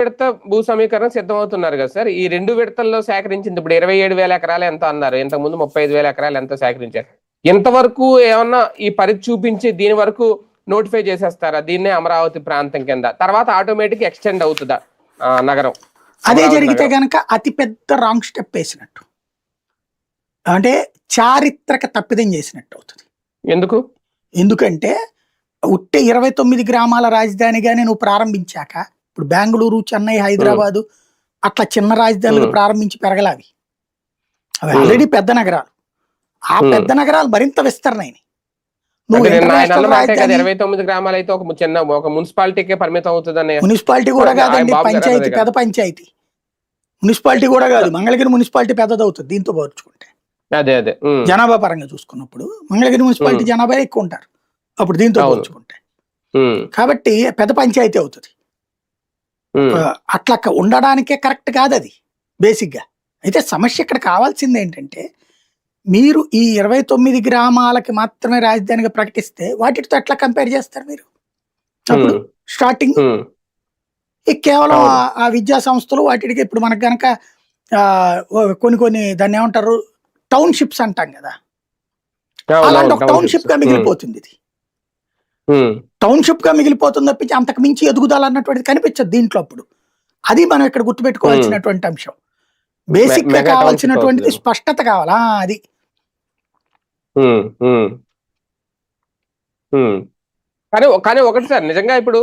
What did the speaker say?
విడత భూ సమీకరణ సిద్ధమవుతున్నారు కదా సార్. ఈ రెండు విడతల్లో సేకరించింది ఇప్పుడు ఇరవై ఏడు వేల ఎకరాలు ఎంత అన్నారు. ఇంతకు ముందు ముప్పై ఐదు వేల ఎకరాలు ఎంత సేకరించారు. ఇంతవరకు ఏమన్నా ఈ పరిధి చూపించి దీని వరకు నోటిఫై చేసేస్తారా? దీన్నే అమరావతి ప్రాంతం కింద. తర్వాత ఆటోమేటిక్ ఎక్స్టెండ్ అవుతుందా నగరం? అదే జరిగితే నగరం. గనక అతి పెద్ద రాంగ్ స్టెప్ వేసినట్టు. అంటే చారిత్రక తప్పిదం చేసినట్టు అవుతుంది. ఎందుకు? ఎందుకంటే ఉట్టే ఇరవై తొమ్మిది గ్రామాల రాజధానిగానే నువ్వు ప్రారంభించాక ఇప్పుడు బెంగళూరు చెన్నై హైదరాబాదు అట్లా చిన్న రాజధానులు. ప్రారంభించి పెరగలావి అవి. ఆల్రెడీ పెద్ద నగరాలు. ఆ. పెద్ద నగరాలు మరింత విస్తరణైనవి రాజధాని ఇరవై తొమ్మిది గ్రామాలు అయితే ఒక చిన్న ఒక మున్సిపాలిటీకే పరిమితం మున్సిపాలిటీ కూడా కాదండి పంచాయతీ పెద్ద పంచాయతీ. మున్సిపాలిటీ కూడా కాదు మంగళగిరి మున్సిపాలిటీ పెద్దది అవుతుంది దీంతో పోల్చుకుంటే. అదే అదే. జనాభా పరంగా చూసుకున్నప్పుడు మంగళగిరి మున్సిపాలిటీ. జనాభా ఎక్కువ ఉంటారు. అప్పుడు దీంతో. పోల్చుకుంటే. కాబట్టి పెద్ద పంచాయతీ అవుతుంది. అట్లా ఉండడానికే కరెక్ట్ కాదు అది బేసిక్గా. అయితే సమస్య ఇక్కడ కావాల్సింది ఏంటంటే మీరు ఈ ఇరవై తొమ్మిది గ్రామాలకి మాత్రమే రాజధానిగా ప్రకటిస్తే వాటితో ఎట్లా కంపేర్ చేస్తారు మీరు? అప్పుడు స్టార్టింగ్ ఈ కేవలం. ఆ- విద్యా సంస్థలు వాటికి ఇప్పుడు మనకు ఓ- కొన్ని కొన్ని దాన్ని ఏమంటారు టౌన్షిప్స్ అంటాం కదా. అలాంటి ఒక టౌన్షిప్గా మిగిలిపోతుంది ఇది. ఉమ్, టౌన్షిప్గా మిగిలిపోతుంది తప్పించి అంతకు మించి ఎదుగుదల అన్నటువంటిది కనిపించదు దీంట్లో అప్పుడు. అది మనం ఇక్కడ గుర్తుపెట్టుకోవాల్సినటువంటి అంశం. బేసిక్గా మెగా టౌన్షిప్ కావాల్సినటువంటిది. స్పష్టత కావాలా? అది. ఉమ్, ఉమ్. కానీ కానీ ఒకటి సార్ నిజంగా ఇప్పుడు